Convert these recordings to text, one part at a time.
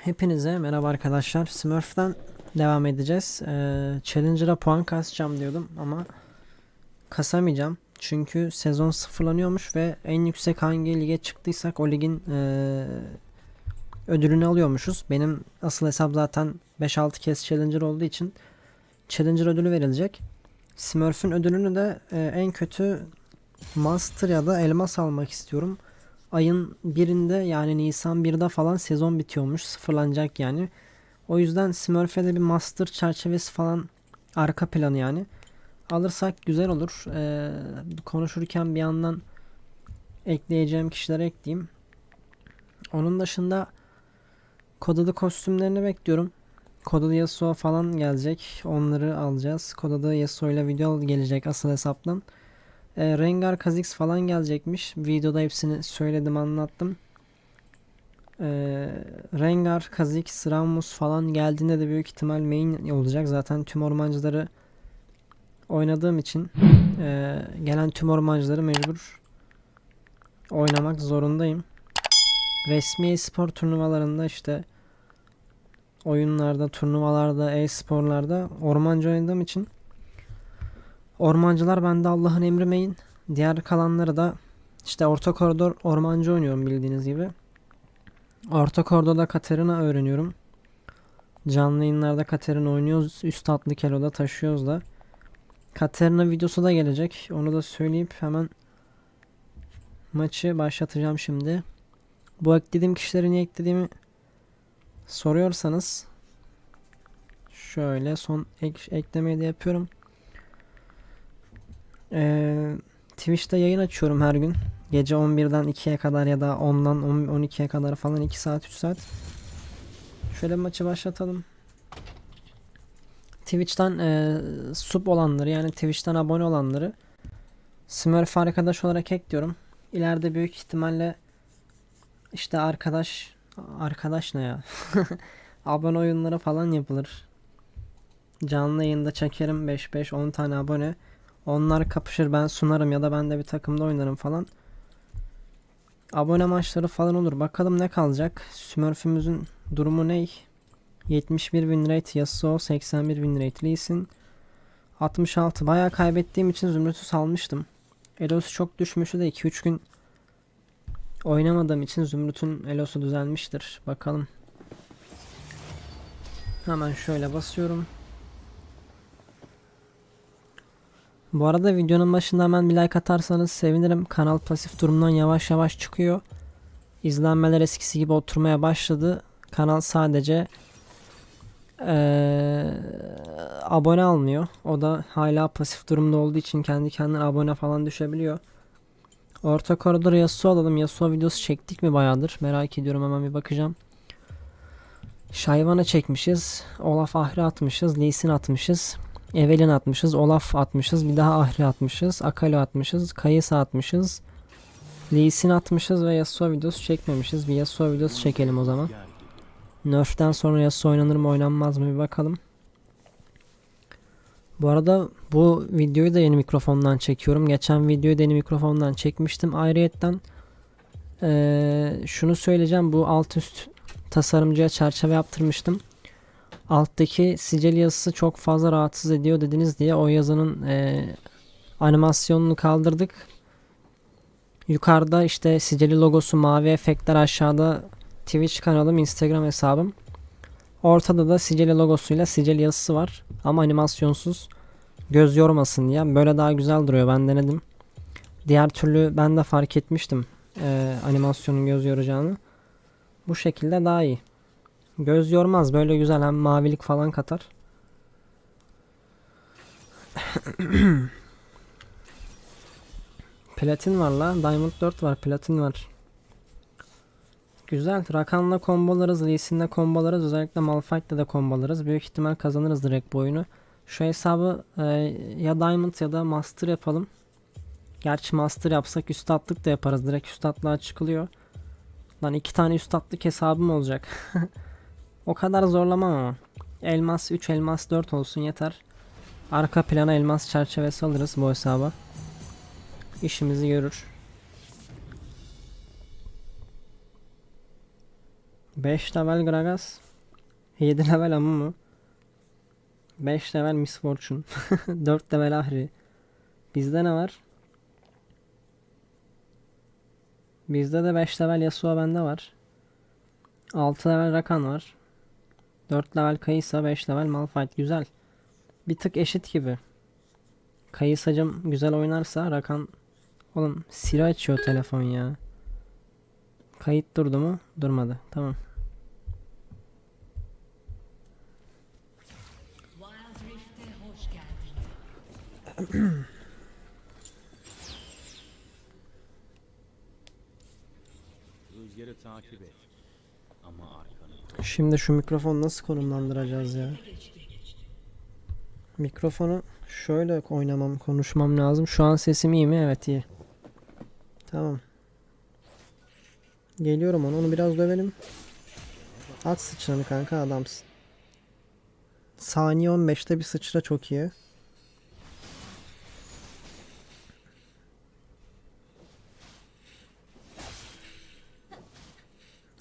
Hepinize merhaba arkadaşlar. Smurf'ten devam edeceğiz. Ee, Challenger'a puan kasacağım diyordum ama kasamayacağım. Çünkü sezon sıfırlanıyormuş ve en yüksek hangi lige çıktıysak o ligin ee, ödülünü alıyormuşuz. Benim asıl hesap zaten 5-6 kez Challenger olduğu için Challenger ödülü verilecek. Smurf'ün ödülünü de ee, en kötü Master ya da Elmas almak istiyorum ayın birinde yani Nisan 1'de falan sezon bitiyormuş. Sıfırlanacak yani. O yüzden Smurf'e de bir master çerçevesi falan arka planı yani. Alırsak güzel olur. Ee, konuşurken bir yandan ekleyeceğim kişilere ekleyeyim. Onun dışında Kodalı kostümlerini bekliyorum. Kodalı Yasuo falan gelecek. Onları alacağız. Kodalı Yasuo ile video gelecek asıl hesaptan. E, Rengar Kha'Zix falan gelecekmiş. Videoda hepsini söyledim anlattım. E, Rengar, Kha'Zix, Rammus falan geldiğinde de büyük ihtimal main olacak. Zaten tüm ormancıları oynadığım için e, gelen tüm ormancıları mecbur oynamak zorundayım. Resmi spor turnuvalarında işte oyunlarda, turnuvalarda, e-sporlarda ormancı oynadığım için Ormancılar bende Allah'ın emri main. Diğer kalanları da işte orta koridor ormancı oynuyorum bildiğiniz gibi. Orta koridorda Katerina öğreniyorum. Canlı yayınlarda Katerina oynuyoruz. Üst atlı keloda taşıyoruz da. Katerina videosu da gelecek. Onu da söyleyip hemen maçı başlatacağım şimdi. Bu eklediğim kişileri niye eklediğimi soruyorsanız şöyle son ek eklemeyi de yapıyorum. Ee, Twitch'te yayın açıyorum her gün. Gece 11'den 2'ye kadar ya da 10'dan 12'ye kadar falan 2 saat 3 saat. Şöyle maçı başlatalım. Twitch'ten e, sub olanları yani Twitch'ten abone olanları Smurf arkadaş olarak ekliyorum. İleride büyük ihtimalle işte arkadaş arkadaş ne ya? abone oyunları falan yapılır. Canlı yayında çekerim 5-5 10 tane abone. Onlar kapışır ben sunarım ya da ben de bir takımda oynarım falan. Abone maçları falan olur. Bakalım ne kalacak. Smurf'ümüzün durumu ne? 71 win rate Yasuo, 81 win rate Lee Sin. 66. Bayağı kaybettiğim için Zümrüt'ü salmıştım. Elosu çok düşmüştü de 2-3 gün oynamadığım için Zümrüt'ün Elosu düzelmiştir. Bakalım. Hemen şöyle basıyorum. Bu arada videonun başında hemen bir like atarsanız sevinirim. Kanal pasif durumdan yavaş yavaş çıkıyor. İzlenmeler eskisi gibi oturmaya başladı. Kanal sadece ee, abone almıyor. O da hala pasif durumda olduğu için kendi kendine abone falan düşebiliyor. Orta koridora Yasuo alalım. Yasuo videosu çektik mi bayağıdır? Merak ediyorum hemen bir bakacağım. Şayvan'a çekmişiz. Olaf Ahri atmışız. Lee Sin atmışız. Evelyn atmışız. Olaf atmışız. Bir daha Ahri atmışız. Akali atmışız. Kayısı atmışız. Lee Sin atmışız ve Yasuo videosu çekmemişiz. Bir Yasuo videosu çekelim o zaman. Nerf'ten sonra Yasuo oynanır mı oynanmaz mı bir bakalım. Bu arada bu videoyu da yeni mikrofondan çekiyorum. Geçen videoyu da yeni mikrofondan çekmiştim. Ayrıyetten ee, şunu söyleyeceğim. Bu alt üst tasarımcıya çerçeve yaptırmıştım alttaki sicil yazısı çok fazla rahatsız ediyor dediniz diye o yazının e, animasyonunu kaldırdık. Yukarıda işte sicili logosu mavi efektler aşağıda Twitch kanalım Instagram hesabım. Ortada da sicili logosuyla sicil yazısı var ama animasyonsuz göz yormasın diye böyle daha güzel duruyor ben denedim. Diğer türlü ben de fark etmiştim e, animasyonun göz yoracağını. Bu şekilde daha iyi. Göz yormaz. Böyle güzel hem mavilik falan katar. Platin var la. Diamond 4 var. Platin var. Güzel. Rakan'la kombolarız. Lee kombolarız. Özellikle Malphite'le de kombolarız. Büyük ihtimal kazanırız direkt bu oyunu. Şu hesabı e, ya Diamond ya da Master yapalım. Gerçi Master yapsak üstatlık da yaparız. Direkt üstatlığa çıkılıyor. Lan iki tane üstatlık hesabım olacak. O kadar zorlamam ama. Elmas 3 elmas 4 olsun yeter. Arka plana elmas çerçevesi alırız bu hesaba. İşimizi görür. 5 level Gragas. 7 level Amumu. 5 level Miss Fortune. 4 level Ahri. Bizde ne var? Bizde de 5 level Yasuo bende var. 6 level Rakan var. 4 level Kayısa, 5 level Malphite. Güzel. Bir tık eşit gibi. Kayısacım güzel oynarsa Rakan... Oğlum Siri açıyor telefon ya. Kayıt durdu mu? Durmadı. Tamam. Şimdi şu mikrofonu nasıl konumlandıracağız ya? Mikrofonu şöyle oynamam, konuşmam lazım. Şu an sesim iyi mi? Evet iyi. Tamam. Geliyorum onu, onu biraz dövelim. At sıçranı kanka adamsın. Saniye 15'te bir sıçra çok iyi.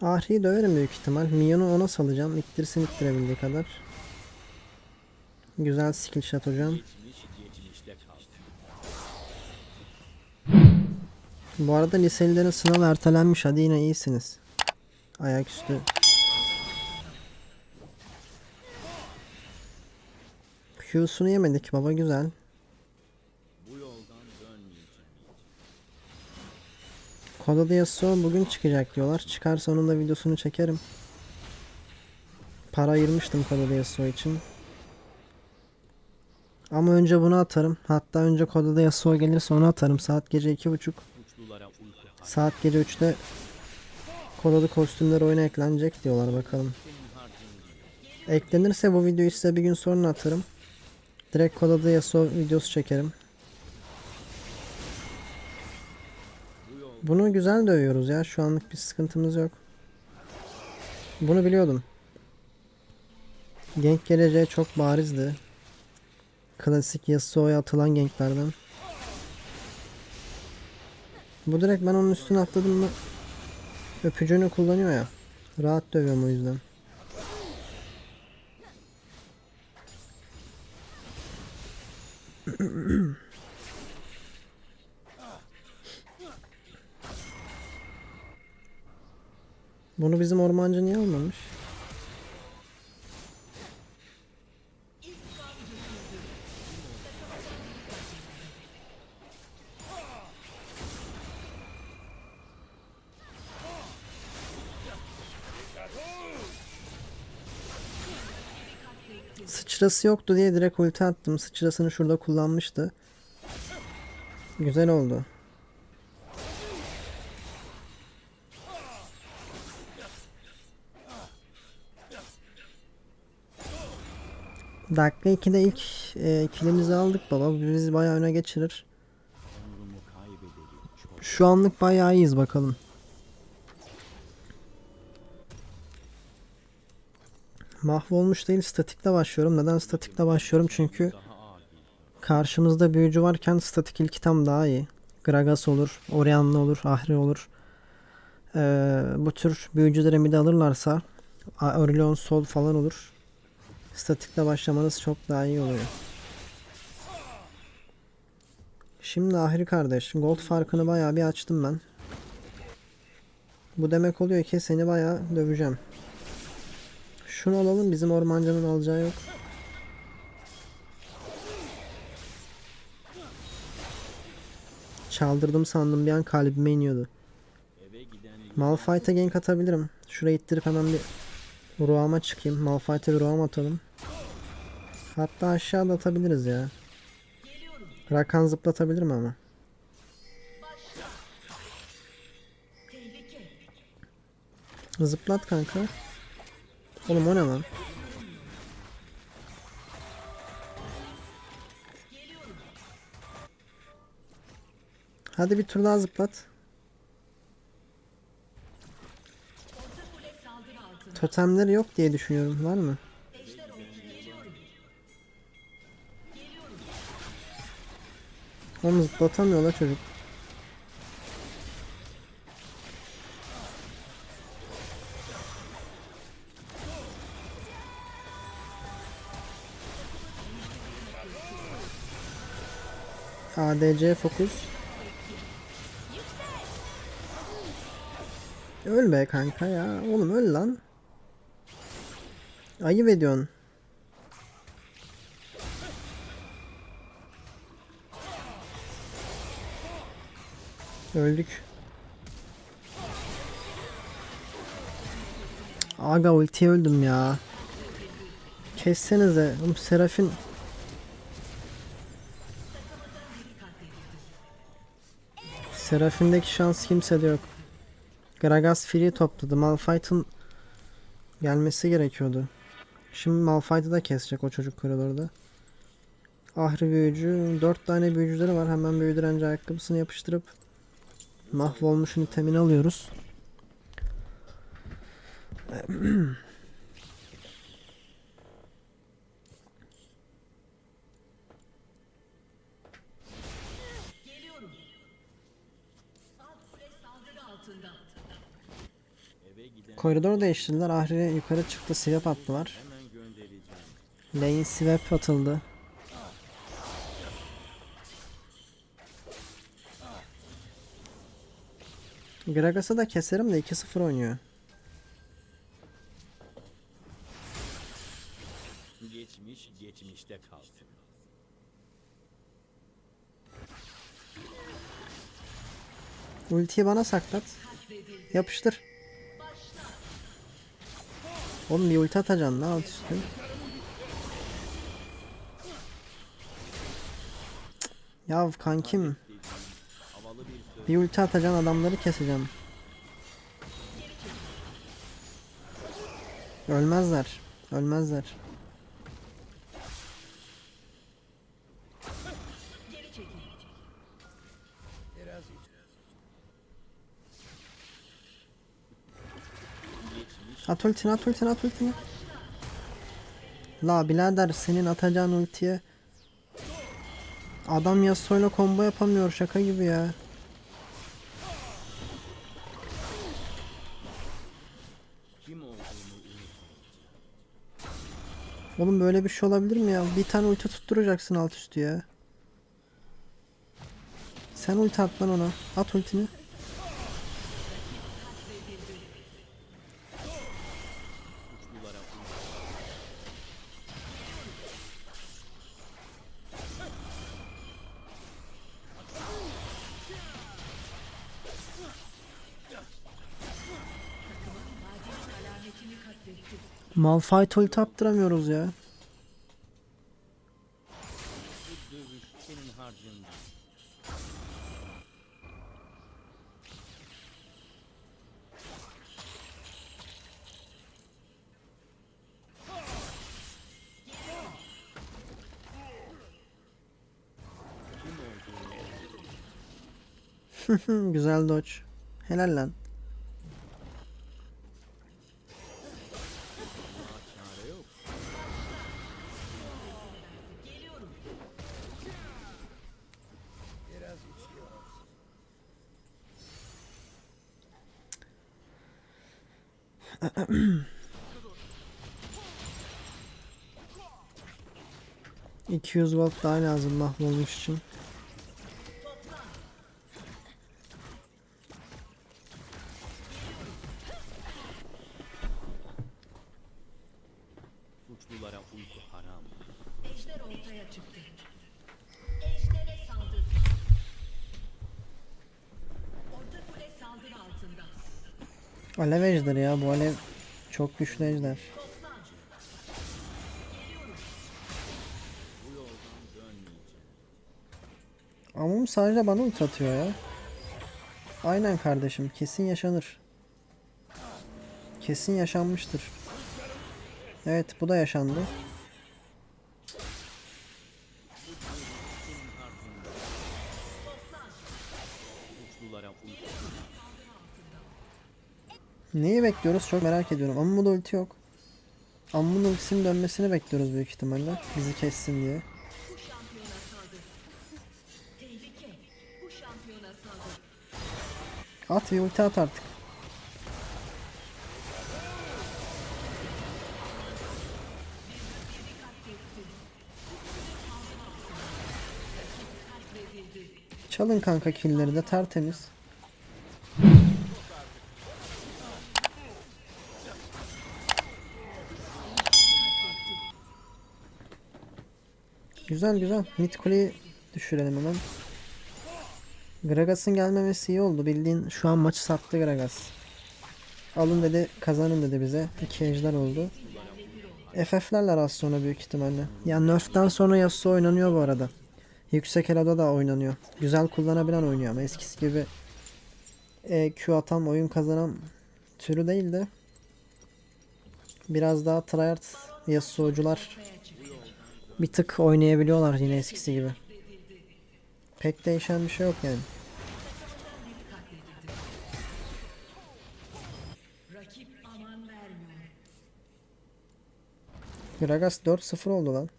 Ahri'yi döverim büyük ihtimal. Minyonu ona salacağım. İttirsin ittirebildiği kadar. Güzel skill shot hocam. Geçmiş geçmişte kaldı. Bu arada liselilerin sınav ertelenmiş. Hadi yine iyisiniz. Ayaküstü. Q'sunu yemedik baba güzel. Kodada Yasuo bugün çıkacak diyorlar. Çıkarsa onun da videosunu çekerim. Para ayırmıştım Kodada Yasuo için. Ama önce bunu atarım. Hatta önce Kodada Yasuo gelirse onu atarım. Saat gece 2.30. Suçlulara uyku hay. Saat gece 3'te Kodalı kostümler oyuna eklenecek diyorlar bakalım. Eklenirse bu videoyu size bir gün sonra atarım. Direkt Kodada Yasuo videosu çekerim. Bunu güzel dövüyoruz ya. Şu anlık bir sıkıntımız yok. Bunu biliyordum. Gank geleceği çok barizdi. Klasik Yasuo'ya atılan ganklerden. Bu direkt ben onun üstüne atladım mı öpücüğünü kullanıyor ya. Rahat dövüyorum o yüzden. Bunu bizim ormancı niye almamış? Sıçrası yoktu diye direkt ulti attım. Sıçrasını şurada kullanmıştı. Güzel oldu. Dakika 2'de ilk e, kilimizi aldık baba. Bizi bayağı öne geçirir. Şu anlık bayağı iyiyiz bakalım. Mahvolmuş değil statikle başlıyorum. Neden statikle başlıyorum? Çünkü karşımızda büyücü varken statik ilk item daha iyi. Gragas olur, Orianna olur, Ahri olur. Ee, bu tür büyücüleri mid alırlarsa Aurelion Sol falan olur. Statikle başlamanız çok daha iyi oluyor. Şimdi Ahri kardeş, gold farkını bayağı bir açtım ben. Bu demek oluyor ki seni bayağı döveceğim. Şunu alalım bizim ormancının alacağı yok. Çaldırdım sandım bir an kalbime iniyordu. Malphite'a gank atabilirim. Şuraya ittirip hemen bir Ruam'a çıkayım. Malphite'a bir Ruam atalım. Hatta aşağıda atabiliriz ya. Rakan zıplatabilirim ama. Zıplat kanka. Oğlum o ne lan? Hadi bir tur daha zıplat. Totemleri yok diye düşünüyorum. Var mı? Ejder olmuş. Geliyorum. Geliyorum. Oğlum zıplatamıyor la çocuk. ADC fokus. Öl be kanka ya. Oğlum öl lan. Ayıp ediyorsun. Öldük. Aga ultiye öldüm ya. Kessenize. Oğlum Serafin Serafin'deki şans kimsede yok. Gragas free topladı. Malphite'ın gelmesi gerekiyordu. Şimdi Malphite'ı da kesecek o çocuk koridorda. Ahri büyücü. 4 tane büyücüleri var. Hemen büyü direnci ayakkabısını yapıştırıp mahvolmuşun itemini alıyoruz. Alt kule saldırı altında. Eve giden Koridor değiştirdiler. Ahri yukarı çıktı. Swap attılar. hemen göndereceğim. Lane swap atıldı. Gragas'ı da keserim de 2-0 oynuyor. Geçmiş geçmişte kalsın. Ultiyi bana saklat. Yapıştır. Oğlum bir ulti atacaksın lan alt üstü. Cık. Ya kankim. Bir ulti atacaksın adamları keseceğim. Ölmezler. Ölmezler. At ultini at ultini at ultini. La birader senin atacağın ultiye Adam Yasuo'yla combo yapamıyor şaka gibi ya. Oğlum böyle bir şey olabilir mi ya? Bir tane ulti tutturacaksın alt üstü ya. Sen ulti at lan ona. At ultini. Malphite ulti attıramıyoruz ya. Güzel dodge. Helal lan. 200 gold daha lazım mahvolmuş için. Suçlulara uyku haram. Ejder ortaya çıktı. Ejder'e saldır. Orta kule saldırı altında. Alev ejder ya bu alev çok güçlü ejder. Sadece bana ulti atıyor ya. Aynen kardeşim kesin yaşanır. Kesin yaşanmıştır. Evet bu da yaşandı. Neyi bekliyoruz çok merak ediyorum. Amma da ulti yok. Ammun ultisinin dönmesini bekliyoruz büyük ihtimalle. Bizi kessin diye. At bir ulti at artık. Çalın kanka killleri de tertemiz. Güzel güzel. Mid kuleyi düşürelim hemen. Gragas'ın gelmemesi iyi oldu. Bildiğin şu an maçı sattı Gragas. Alın dedi, kazanın dedi bize. İki ejder oldu. FF'lerler az sonra büyük ihtimalle. Yani Nerf'ten sonra Yasuo oynanıyor bu arada. Yüksek Elo'da da oynanıyor. Güzel kullanabilen oynuyor ama eskisi gibi e, Q atan oyun kazanan türü değil de biraz daha tryhard Yasuo'cular bir tık oynayabiliyorlar yine eskisi gibi. Pek değişen bir şey yok yani. Gragas 4-0 oldu lan.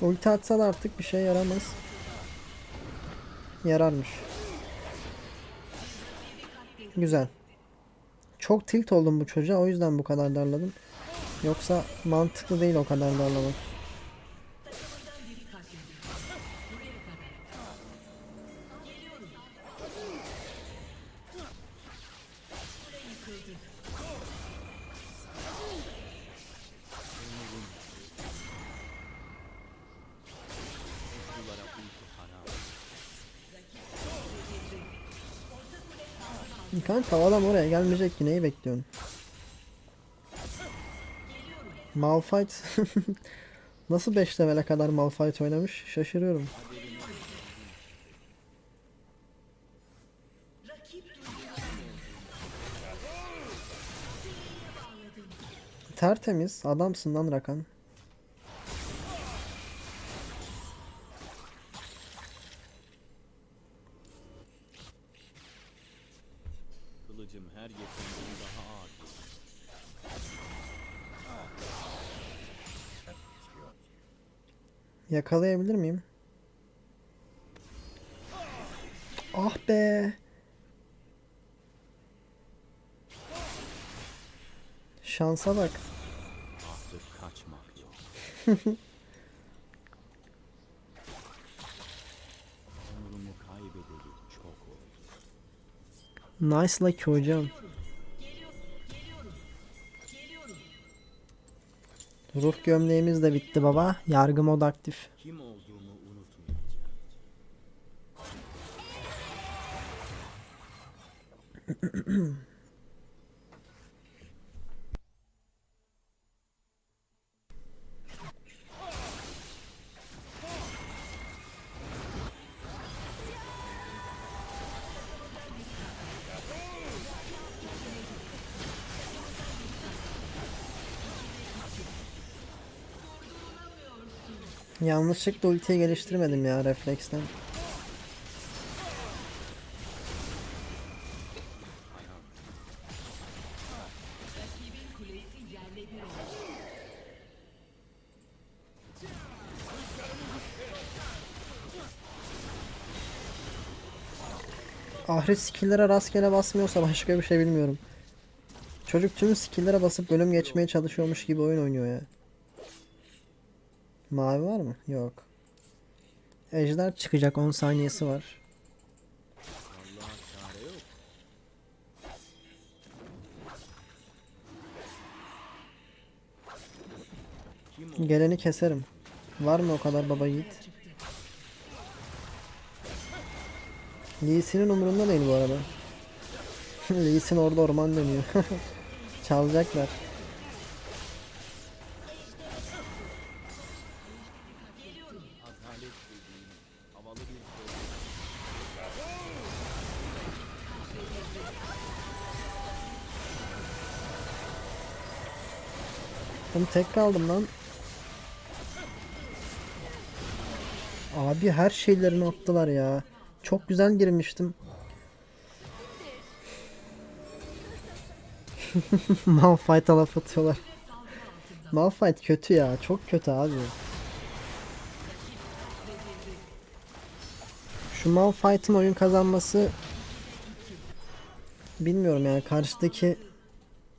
Ulti atsa da artık bir şey yaramaz. Yararmış. Güzel. Çok tilt oldum bu çocuğa o yüzden bu kadar darladım. Yoksa mantıklı değil o kadar darlamak. Kanka adam oraya gelmeyecek ki neyi bekliyorsun? Malphite Nasıl 5 levele kadar Malphite oynamış şaşırıyorum. Tertemiz adamsın lan Rakan. Kılıcım her geçen daha ağır. Yakalayabilir miyim? Ah be. Şansa bak. Artık kaçmak yok. Onurumu kaybedeli çok oldu. Nice lucky hocam. Ruh gömleğimiz de bitti baba. Yargı mod aktif. Kim Yanlışlıkla ultiyi geliştirmedim ya refleksten. Ahri skill'lere rastgele basmıyorsa başka bir şey bilmiyorum. Çocuk tüm skill'lere basıp bölüm geçmeye çalışıyormuş gibi oyun oynuyor ya. Mavi var mı? Yok. Ejder çıkacak 10 saniyesi var. Geleni keserim. Var mı o kadar baba yiğit? Lee Sin'in umurunda değil bu arada. Lee Sin orada orman dönüyor. Çalacaklar. Tek kaldım lan. Abi her şeylerini attılar ya. Çok güzel girmiştim. Malphite'a laf atıyorlar. Malphite kötü ya. Çok kötü abi. Şu Malphite'ın oyun kazanması bilmiyorum yani karşıdaki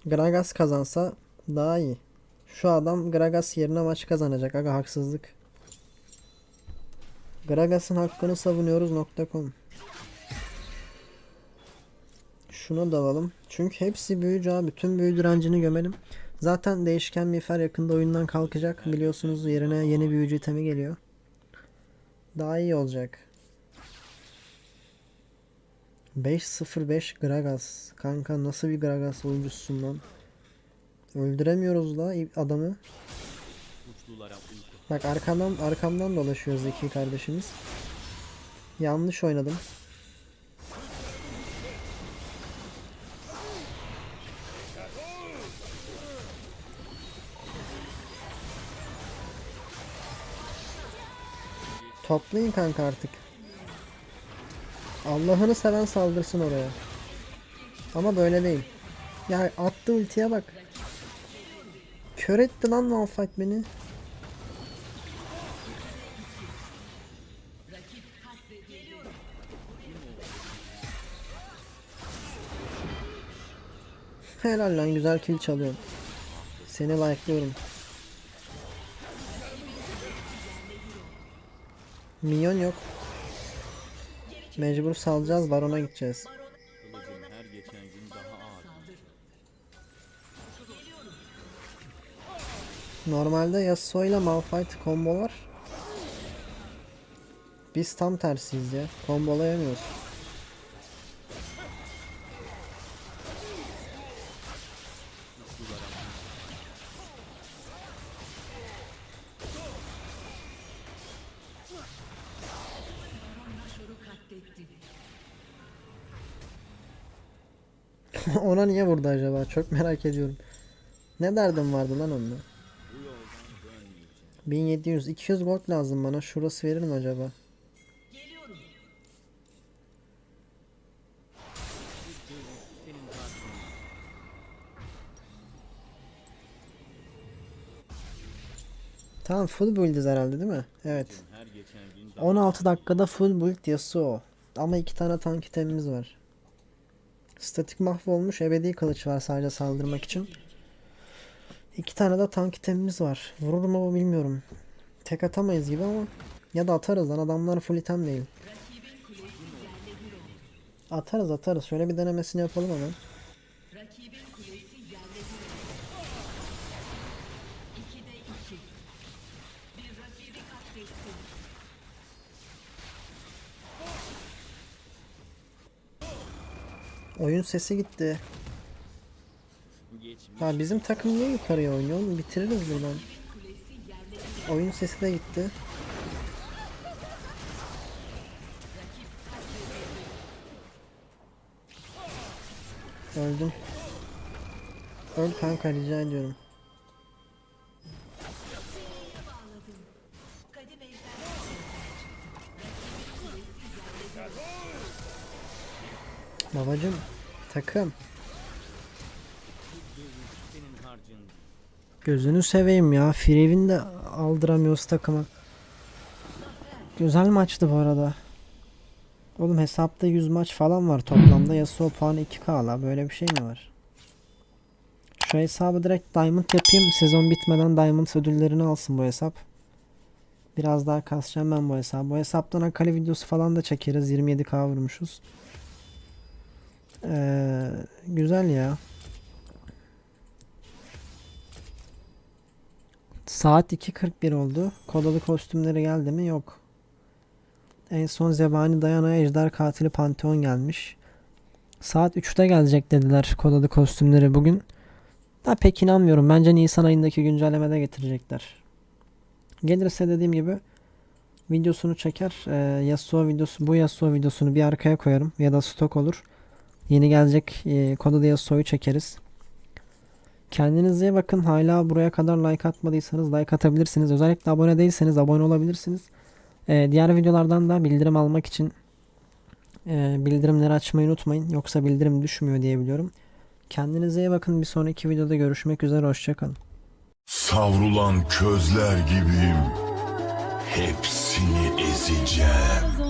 Gragas kazansa daha iyi. Şu adam Gragas yerine maç kazanacak. Aga haksızlık. Gragas'ın hakkını savunuyoruz.com Şunu da alalım. Çünkü hepsi büyücü abi. Bütün büyü direncini gömelim. Zaten değişken miğfer yakında oyundan kalkacak. Biliyorsunuz yerine yeni büyücü itemi geliyor. Daha iyi olacak. 5-0-5 Gragas. Kanka nasıl bir Gragas oyuncusun lan? Öldüremiyoruz da adamı. Bak arkamdan arkamdan dolaşıyor Zeki kardeşimiz. Yanlış oynadım. Toplayın kanka artık. Allah'ını seven saldırsın oraya. Ama böyle değil. Ya attı ultiye bak. Kör etti lan Malphite beni. Helal lan güzel kill çalıyorum. Seni like'lıyorum. Minyon yok. Mecbur salacağız barona gideceğiz. Normalde Yasuo ile Malphite kombolar. Biz tam tersiyiz ya. Kombolayamıyoruz. Ona niye vurdu acaba? Çok merak ediyorum. Ne derdim vardı lan onunla? Bu yoldan dönmeyeceğim. 1700 200 gold lazım bana. Şurası verir mi acaba? Tamam full build'iz herhalde değil mi? Evet. Her geçen gün daha 16 dakikada full build Yasuo. Ama iki tane tank itemimiz var. Statik mahvolmuş ebedi kılıç var sadece saldırmak için. İki tane de tank itemimiz var. Vurur mu bilmiyorum. Tek atamayız gibi ama ya da atarız lan adamlar full item değil. Atarız atarız. Şöyle bir denemesini yapalım hemen. Oyun sesi gitti. Ya bizim takım niye yukarıya oynuyor oğlum? Bitiririz buradan. Oyun sesi de gitti. Öldüm. Öl kanka rica ediyorum. Babacım takım. Senin harcın. Gözünü seveyim ya. Free'vin de aldıramıyoruz takıma. Güzel maçtı bu arada. Oğlum hesapta 100 maç falan var toplamda. Yasuo puanı 2k la. Böyle bir şey mi var? Şu hesabı direkt Diamond yapayım. Sezon bitmeden Diamond ödüllerini alsın bu hesap. Biraz daha kasacağım ben bu hesabı. Bu hesaptan Akali videosu falan da çekeriz. 27k vurmuşuz. Ee, güzel ya. Saat 2.41 oldu. Kodalı kostümleri geldi mi? Yok. En son Zebani Dayana Ejder Katili Pantheon gelmiş. Saat 3'te gelecek dediler kodalı kostümleri bugün. Da pek inanmıyorum. Bence Nisan ayındaki güncellemede getirecekler. Gelirse dediğim gibi videosunu çeker. Ee, Yasuo videosu, bu Yasuo videosunu bir arkaya koyarım. Ya da stok olur. Yeni gelecek e, kodalı Yasuo'yu çekeriz. Kendinize bakın. Hala buraya kadar like atmadıysanız like atabilirsiniz. Özellikle abone değilseniz abone olabilirsiniz. Ee, diğer videolardan da bildirim almak için e, bildirimleri açmayı unutmayın. Yoksa bildirim düşmüyor diye biliyorum. Kendinize iyi bakın. Bir sonraki videoda görüşmek üzere. Hoşçakalın. Savrulan közler gibiyim. Hepsini ezeceğim.